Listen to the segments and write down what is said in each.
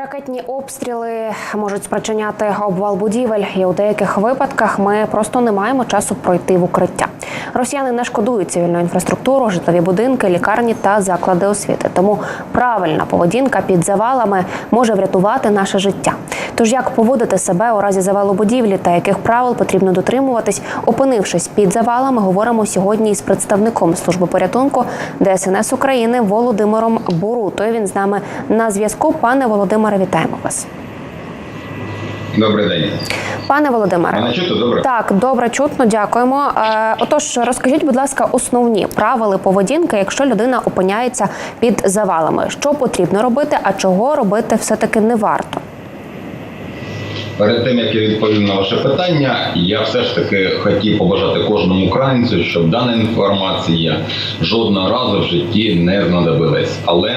Ракетні обстріли можуть спричиняти обвал будівель, і у деяких випадках ми просто не маємо часу пройти в укриття. Росіяни не шкодують цивільну інфраструктуру, житлові будинки, лікарні та заклади освіти. Тому правильна поведінка під завалами може врятувати наше життя. Тож як поводити себе у разі завалу будівлі та яких правил потрібно дотримуватись, опинившись під завалами, говоримо сьогодні із представником служби порятунку ДСНС України Володимиром Бурутою. Він з нами на зв'язку. Пане Володимире, вітаємо вас. Добрий день. Пане Володимире, Мене чути добре? так добре чутно, дякуємо. Е, отож, розкажіть, будь ласка, основні правила поведінки, якщо людина опиняється під завалами. Що потрібно робити, а чого робити все таки не варто? Перед тим як я відповім на ваше питання, я все ж таки хотів побажати кожному українцю, щоб дана інформація жодного разу в житті не знадобилась. Але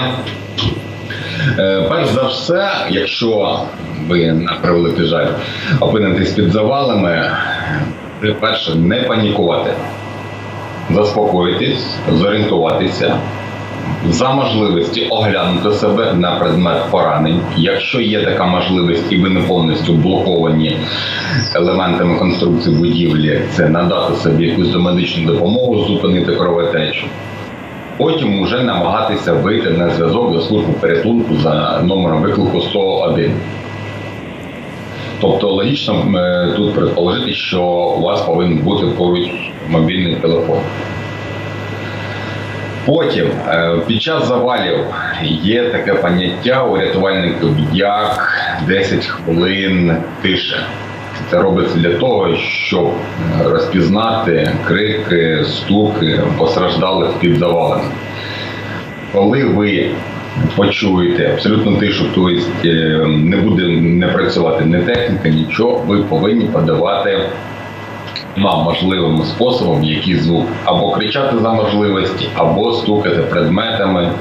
перш за все, якщо ви на превеликий жаль опинитесь під завалами, перше не панікувати, заспокоїтись, зорієнтуватися. За можливості оглянути себе на предмет поранень. Якщо є така можливість, і ви не повністю блоковані елементами конструкції будівлі, це надати собі якусь домедичну допомогу, зупинити кровотечу. Потім вже намагатися вийти на зв'язок до служби порятунку за номером виклику 101. Тобто логічно е, тут предположити, що у вас повинен бути поруч мобільний телефон. Потім е, під час завалів є таке поняття у рятувальників як 10 хвилин тиші. Це робиться для того, щоб розпізнати крики, стуки постраждалих під завалами. Коли ви почуєте абсолютно тишу, тобто е, не буде не працювати ні техніка, нічого, ви повинні подавати нам можливим способом який звук або кричати за можливості, або стукати предметами,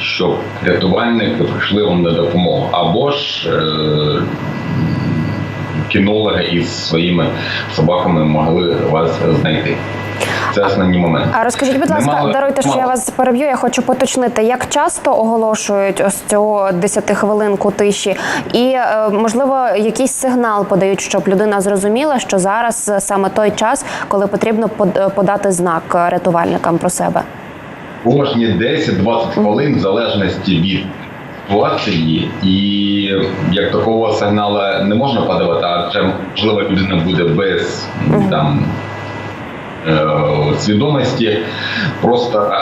щоб рятувальники прийшли вам на допомогу, або ж е- кінологи із своїми собаками могли вас знайти. Це основні моменти. А розкажіть, будь ласка, Немало- даруйте, що я вас переб'ю. Я хочу поточнити, як часто оголошують ось цю 10 хвилинку тиші, і е, можливо якийсь сигнал подають, щоб людина зрозуміла, що зараз саме той час, коли потрібно подати знак рятувальникам про себе. Кожні 10-20 хвилин, в залежності від ситуації, і як такого сигналу не можна подавати, адже можливо людина буде без там. е, Свідомості просто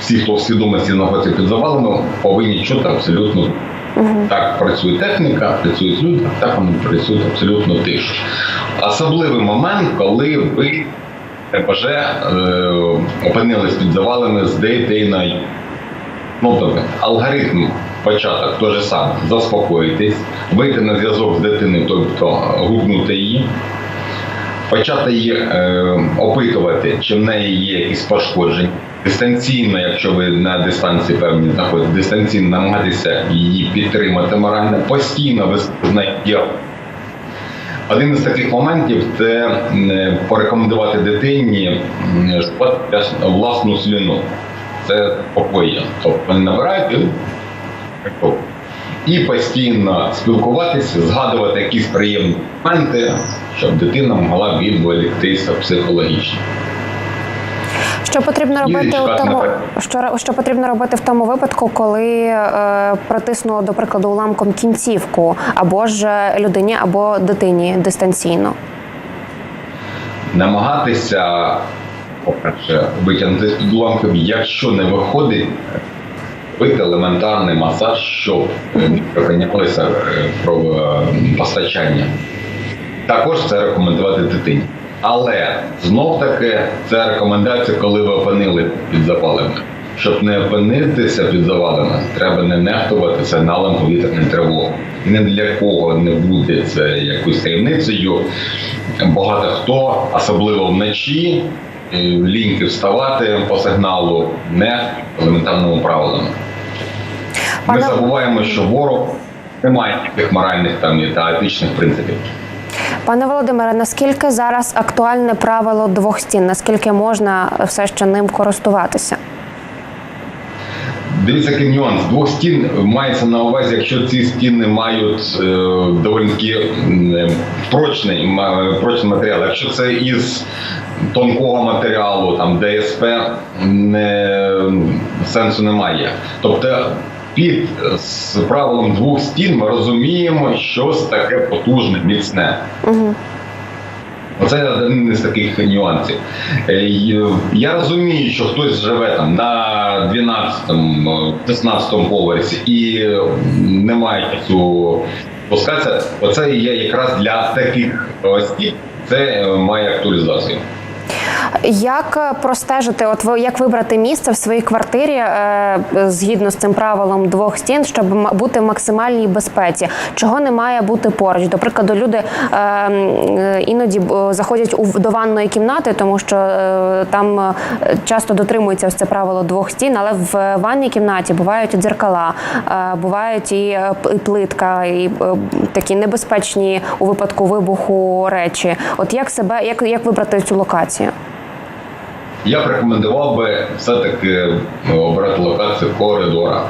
всі, хто в свідомості знаходиться під завалами, повинні чути абсолютно так працює техніка, працюють люди, так вони працюють абсолютно тишу. Особливий момент, коли ви РПЖ е, опинились під завалами з дитиною. Ну, тобто, алгоритм початок той же самий. Заспокоїтись, вийти на зв'язок з дитиною, тобто гукнути її, почати її е, опитувати, чи в неї є якісь пошкодження. Дистанційно, якщо ви на дистанції певні знаходитесь, дистанційно намагатися її підтримати морально, постійно ви з діалог. Один із таких моментів це порекомендувати дитині власну слюну. Це покоєння. Тобто не набираєте і постійно спілкуватися, згадувати якісь приємні моменти, щоб дитина могла відволіктися психологічно. Що потрібно робити у тому, що, що потрібно робити в тому випадку, коли е, притиснуло, до прикладу, уламком кінцівку або ж людині, або дитині дистанційно? намагатися, по-перше, витягнути з під уламків, якщо не виходить, робити елементарний масаж, щоб е, не припинялося постачання. Також це рекомендувати дитині. Але знов таки це рекомендація, коли ви опинили під завалами. Щоб не опинитися під завалами, треба не нехтувати сигналом повітряної тривоги. Ні для кого не буде це якоюсь таємницею. Багато хто, особливо вночі, е, ліньки вставати по сигналу не елементарному правилам. Ми Пане- забуваємо, що ворог не має ніяких моральних там і та етичних принципів. Пане Володимире, наскільки зараз актуальне правило двох стін? Наскільки можна все ще ним користуватися? Дивіться, який нюанс. Двох стін мається на увазі, якщо ці стіни мають е, доволі таки е, прочний, прочний матеріал. Якщо це із тонкого матеріалу, там ДСП, не, сенсу немає. Тобто під е, з правилом двох стін ми розуміємо, щось таке потужне, міцне. Оце один із таких нюансів. Е, Я розумію, що хтось живе там на 12-му, 16-му поверсі і не має часу спускатися. Оце є якраз для таких осіб. Це е, має актуалізацію. Як е, простежити, от ви як вибрати місце в своїй квартирі е, згідно з цим правилом двох стін, щоб бути в максимальній безпеці? Чого не має бути поруч? До прикладу, люди е, іноді заходять у до ванної кімнати, тому що там часто дотримується ось це правило двох стін, але в ванній кімнаті бувають і дзеркала, бувають і, плитка, і такі небезпечні у випадку вибуху речі. От як себе, як, як вибрати цю локацію? Я б рекомендував би все-таки е, обрати локацію коридора.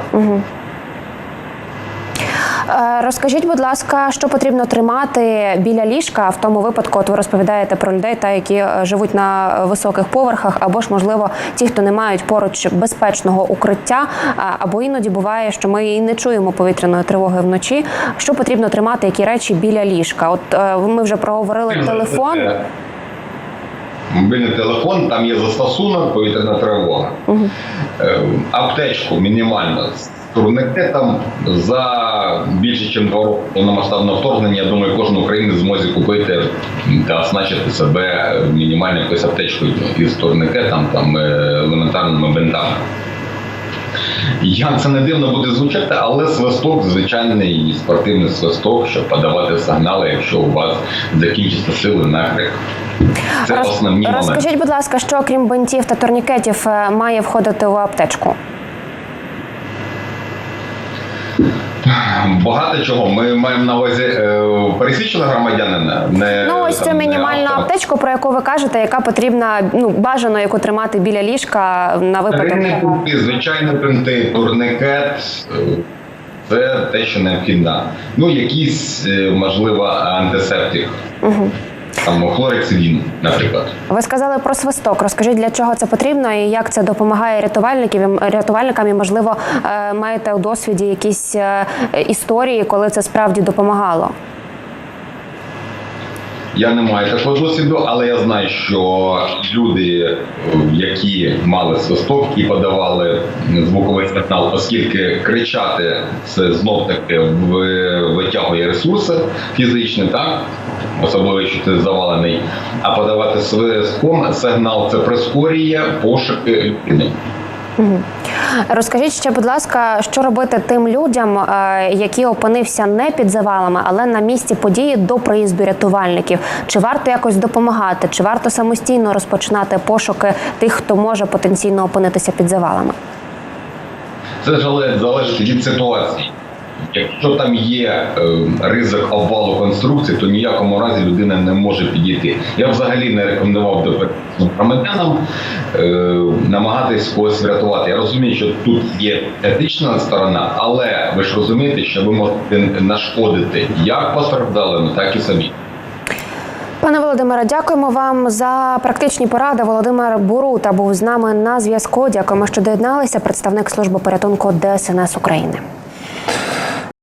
Е, Розкажіть, будь ласка, що потрібно тримати біля ліжка в тому випадку, от ви розповідаєте про людей, та які е, живуть на високих поверхах, або ж можливо ті, хто не мають поруч безпечного укриття, або іноді буває, що ми і не чуємо повітряної тривоги вночі. Що потрібно тримати, які речі біля ліжка? От ми вже проговорили телефон. Мобільний телефон, там є застосунок, повітряна тривога. Е, Аптечку мінімально з турникетом за більше, ніж два роки повномасштабного вторгнення. Я думаю, кожен українець зможе купити та оснащити себе мінімально якоюсь аптечкою із турникетом, там е, елементарними бинтами. Як це не дивно буде звучати, але свисток звичайний спортивний свисток, щоб подавати сигнали, якщо у вас закінчаться сили на крик. Це Роз- основні моменти. Розкажіть, будь ласка, що окрім бинтів та турнікетів е, має входити у аптечку? Багато чого. Ми маємо на увазі е, пересічного громадянина. Не, Ну, ось цю мінімальну аптечку, про яку ви кажете, яка потрібна, ну бажано, яку тримати біля ліжка на випадок. Принти, звичайно, принти, турникет. е, Це те, що необхідно. Ну, якийсь, е, можливо, антисептик. Там хлорексидін, наприклад. Ви сказали про свисток. Розкажіть, для чого це потрібно і як це допомагає рятувальників рятувальникам, і можливо е, маєте у досвіді якісь е, історії, коли це справді допомагало. Я не маю такого досвіду, але я знаю, що люди, е, які мали свисток і подавали звуковий сигнал, оскільки кричати це знов таки витягує ресурси фізичні, так особливо якщо ти завалений. А подавати свистком сигнал це прискорює пошуки людини. Розкажіть ще, будь ласка, що робити тим людям, е, які опинився не під завалами, але на місці події до приїзду рятувальників? Чи варто якось допомагати? Чи варто самостійно розпочинати пошуки тих, хто може потенційно опинитися під завалами? Це залежить від ситуації. Якщо там є е, ризик обвалу конструкції, то ніякому разі людина не може підійти. Я взагалі не рекомендував до громадянам е, намагатись когось врятувати. Я розумію, що тут є етична сторона, але ви ж розумієте, що ви можете нашкодити як постраждалим, так і собі. Пане Володимире, дякуємо вам за практичні поради. Володимир Бурута був з нами на зв'язку. Дякуємо, що доєдналися. Представник служби порятунку ДСНС України.